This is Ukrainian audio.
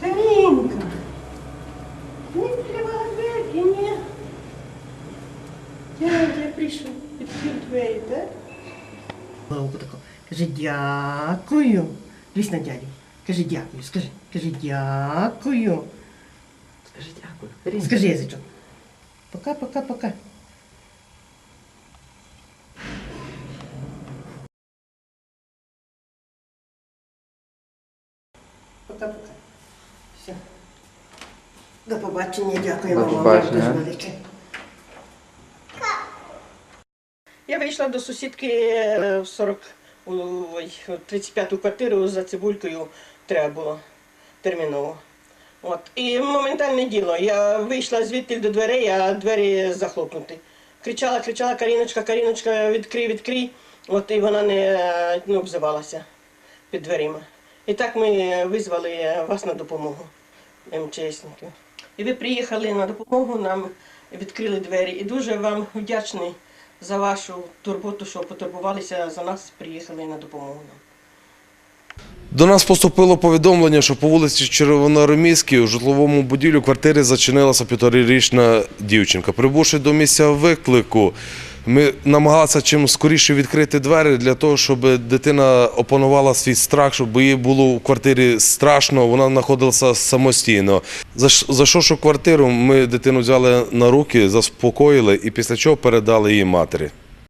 Карінка, не відкривала дверки, ні. Дядя прийшов, відкрив двері, так? Головку таку. Каже, дякую. Дивись на дядю. Каже, дякую, скажи. Каже, дякую. Скажи дякую. Скажи язичок. Пока, пока, пока. Пока, пока. Все. До побачення, дякую До вам. вам побачення. дуже велике. Я вийшла до сусідки е, в 40, ой, в 35-ту квартиру за цибулькою треба було терміново. От. І моментальне діло. Я вийшла звідти до дверей, а двері захлопнуті. Кричала, кричала, Каріночка, Каріночка, відкрий, відкрий. От і вона не, не обзивалася під дверима. І так ми визвали вас на допомогу, МЧСників. І ви приїхали на допомогу, нам відкрили двері. І дуже вам вдячний за вашу турботу, що потурбувалися за нас, приїхали на допомогу нам. До нас поступило повідомлення, що по вулиці Червоноармійській у житловому будівлі квартири зачинилася півторарічна дівчинка. Прибувши до місця виклику, ми намагалися чим скоріше відкрити двері для того, щоб дитина опанувала свій страх, щоб їй було в квартирі страшно, вона знаходилася самостійно. За Зайшовши в квартиру, ми дитину взяли на руки, заспокоїли і після чого передали її матері.